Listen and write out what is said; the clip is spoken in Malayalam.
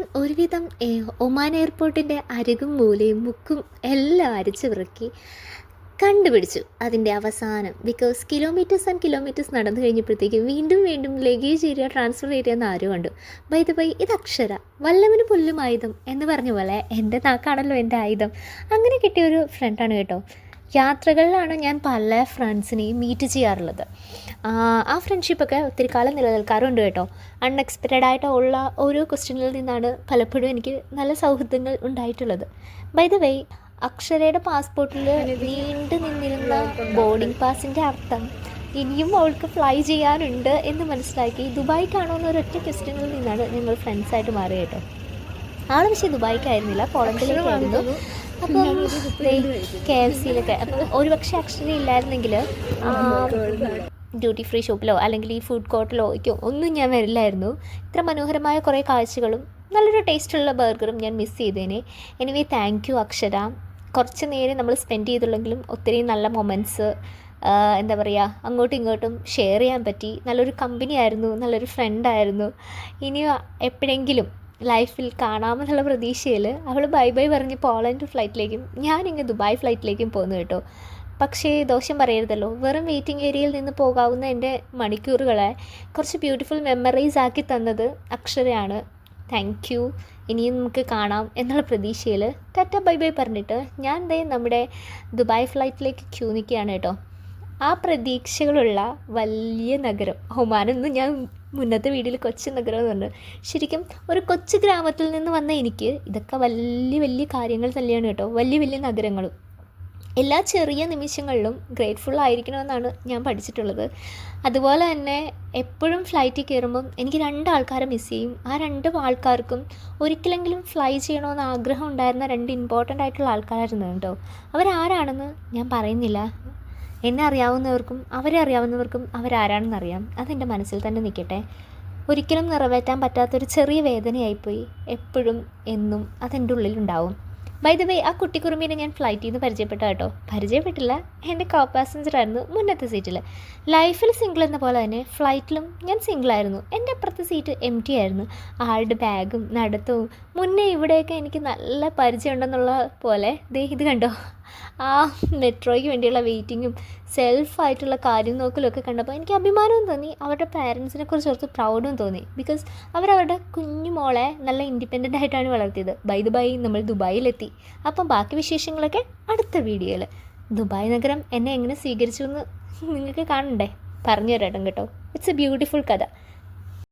ഞാൻ ഒരുവിധം ഒമാൻ എയർപോർട്ടിന്റെ അരികും മൂലയും മുക്കും എല്ലാം അരിച്ചു വിറക്കി കണ്ടുപിടിച്ചു അതിന്റെ അവസാനം. ബിക്കോസ് കിലോമീറ്റേഴ്സ് ആൻഡ് കിലോമീറ്റേഴ്സ് നടന്നു കഴിഞ്ഞപ്പോഴത്തേക്കും വീണ്ടും വീണ്ടും ലഗേജ് ഏരിയ ട്രാൻസ്ഫർ ഏരിയ എന്ന് ആരും കണ്ടു. ബൈ ദ ബൈ ഇത് അക്ഷര. വല്ലവന് പുല്ലും ആയുധം എന്ന് പറഞ്ഞ പോലെ എന്റെ നാക്കാണല്ലോ എന്റെ ആയുധം. അങ്ങനെ കിട്ടിയ ഒരു ഫ്രണ്ടാണ് കേട്ടോ. യാത്രകളിലാണ് ഞാൻ പല ഫ്രണ്ട്സിനെയും മീറ്റ് ചെയ്യാറുള്ളത്. ആ, ഫ്രണ്ട്ഷിപ്പൊക്കെ ഒത്തിരി കാലം നിലനിൽക്കാറുണ്ട് കേട്ടോ. അൺഎക്സ്പെക്റ്റഡ് ആയിട്ട് ഉള്ള ഓരോ ക്വസ്റ്റ്യനിൽ നിന്നാണ് പലപ്പോഴും എനിക്ക് നല്ല സൗഹൃദങ്ങൾ ഉണ്ടായിട്ടുള്ളത്. ബൈ ദ വേ അക്ഷരയുടെ പാസ്പോർട്ടിൽ നീണ്ടു നിന്നിരുന്ന ബോർഡിംഗ് പാസിന്റെ അർത്ഥം ഇനിയും അവൾക്ക് ഫ്ലൈ ചെയ്യാനുണ്ട് എന്ന് മനസ്സിലാക്കി ദുബായിക്കാണോ എന്നൊരൊറ്റ ക്വസ്റ്റ്യനിൽ നിന്നാണ് ഞങ്ങൾ ഫ്രണ്ട്സായിട്ട് മാറി കേട്ടോ. ആൾ പക്ഷേ ദുബായിക്കായിരുന്നില്ല പോളണ്ടിലേക്കായിരുന്നു അപ്പം കെ എഫ് സിയിലൊക്കെ അപ്പം ഒരുപക്ഷെ അക്ഷരം ഇല്ലായിരുന്നെങ്കിൽ ഡ്യൂട്ടി ഫ്രീ ഷോപ്പിലോ അല്ലെങ്കിൽ ഈ ഫുഡ് കോർട്ടിലോ ഒക്കെയോ ഒന്നും ഞാൻ വരില്ലായിരുന്നു. ഇത്ര മനോഹരമായ കുറേ കാഴ്ചകളും നല്ലൊരു ടേസ്റ്റുള്ള ബർഗറും ഞാൻ miss ചെയ്തേനെ. Anyway thank you Akshara. കുറച്ച് നേരം നമ്മൾ സ്പെൻഡ് ചെയ്തുള്ളെങ്കിലും ഒത്തിരി നല്ല മൊമെന്റ്സ് എന്താ പറയുക അങ്ങോട്ടും ഇങ്ങോട്ടും ഷെയർ ചെയ്യാൻ പറ്റി. നല്ലൊരു കമ്പനി ആയിരുന്നു നല്ലൊരു ഫ്രണ്ടായിരുന്നു ഇനി എപ്പോഴെങ്കിലും ലൈഫിൽ കാണാമെന്നുള്ള പ്രതീക്ഷയിൽ അവൾ ബൈ ബൈ പറഞ്ഞ് പോളണ്ട് ഫ്ലൈറ്റിലേക്കും ഞാനിങ്ങ് ദുബായ് ഫ്ലൈറ്റിലേക്കും പോന്നു കേട്ടോ. പക്ഷേ ദോഷം പറയരുതല്ലോ. വെറും വെയിറ്റിംഗ് ഏരിയയിൽ നിന്ന് പോകാവുന്ന എന്റെ മണിക്കൂറുകളെ കുറച്ച് ബ്യൂട്ടിഫുൾ മെമ്മറീസ് ആക്കി തന്നത് അക്ഷരയാണ്. Thank you. ഇനിയും നമുക്ക് കാണാം എന്നുള്ള പ്രതീക്ഷയിൽ ടാറ്റ ബൈ ബൈ പറഞ്ഞിട്ട് ഞാൻ ദേ നമ്മുടെ ദുബായ് ഫ്ലൈറ്റിലേക്ക് ക്യൂ നിൽക്കുകയാണ് കേട്ടോ. ആ പ്രതീക്ഷകളുള്ള വലിയ നഗരം. ഒമാനെന്ന് ഞാൻ മുന്നത്തെ വീട്ടിൽ കൊച്ചു നഗരം എന്ന് പറഞ്ഞു. ശരിക്കും ഒരു കൊച്ചു ഗ്രാമത്തിൽ നിന്ന് വന്ന എനിക്ക് ഇതൊക്കെ വലിയ വലിയ കാര്യങ്ങൾ തന്നെയാണ് കേട്ടോ. വലിയ വലിയ നഗരങ്ങളും. എല്ലാ ചെറിയ നിമിഷങ്ങളിലും ഗ്രേറ്റ്ഫുൾ ആയിരിക്കണമെന്നാണ് ഞാൻ പഠിച്ചിട്ടുള്ളത്. അതുപോലെ തന്നെ എപ്പോഴും ഫ്ലൈറ്റിൽ കയറുമ്പം എനിക്ക് രണ്ട് ആൾക്കാരെ മിസ് ചെയ്യും. ആ രണ്ട് ആൾക്കാർക്കും ഒരിക്കലെങ്കിലും ഫ്ലൈ ചെയ്യണമെന്ന് ആഗ്രഹം ഉണ്ടായിരുന്ന രണ്ട് ഇമ്പോർട്ടന്റ് ആയിട്ടുള്ള ആൾക്കാരായിരുന്നു കേട്ടോ. അവരാരാണെന്ന് ഞാൻ പറയുന്നില്ല. എന്നെ അറിയാവുന്നവർക്കും അവരെ അറിയാവുന്നവർക്കും അവരാരാണെന്ന് അറിയാം അതെന്റെ മനസ്സിൽ തന്നെ നിൽക്കട്ടെ ഒരിക്കലും നിറവേറ്റാൻ പറ്റാത്തൊരു ചെറിയ വേദനയായിപ്പോയി എപ്പോഴും എന്നും അതെന്റെ ഉള്ളിലുണ്ടാവും. ബൈ ദ വേ ആ കുട്ടിക്കുറുമീനെ ഞാൻ ഫ്ലൈറ്റിൽ നിന്ന് പരിചയപ്പെട്ട കേട്ടോ. പരിചയപ്പെട്ടില്ല. എന്റെ കോ പാസഞ്ചർ ആയിരുന്നു മുന്നത്തെ സീറ്റിൽ ലൈഫിൽ സിംഗിൾ എന്ന പോലെ തന്നെ ഫ്ലൈറ്റിലും ഞാൻ സിംഗിളായിരുന്നു എന്റെ അപ്പുറത്തെ സീറ്റ് എം ടി ആയിരുന്നു. ആളുടെ ബാഗും നടത്തവും മുന്നേ ഇവിടെയൊക്കെ എനിക്ക് നല്ല പരിചയമുണ്ടെന്നുള്ള പോലെ ദേ ഇത് കണ്ടോ? ആ മെട്രോയ്ക്ക് വേണ്ടിയുള്ള വെയിറ്റിങ്ങും സെൽഫായിട്ടുള്ള കാര്യം നോക്കലൊക്കെ കണ്ടപ്പോൾ എനിക്ക് അഭിമാനവും തോന്നി. അവരുടെ പാരൻസിനെ കുറിച്ച് ഓർത്ത് പ്രൗഡും തോന്നി. ബിക്കോസ് അവരവരുടെ കുഞ്ഞു മോളെ നല്ല ഇൻഡിപെൻഡന്റ് ആയിട്ടാണ് വളർത്തിയത്. ബൈ ദുബായി നമ്മൾ ദുബായിലെത്തി. അപ്പം ബാക്കി വിശേഷങ്ങളൊക്കെ അടുത്ത വീഡിയോയിൽ. ദുബായ് നഗരം എന്നെ എങ്ങനെ സ്വീകരിച്ചു എന്ന് നിങ്ങൾക്ക് കാണണ്ടേ? പറഞ്ഞു തരാം കേട്ടോ. ഇറ്റ്സ് എ ബ്യൂട്ടിഫുൾ കഥ.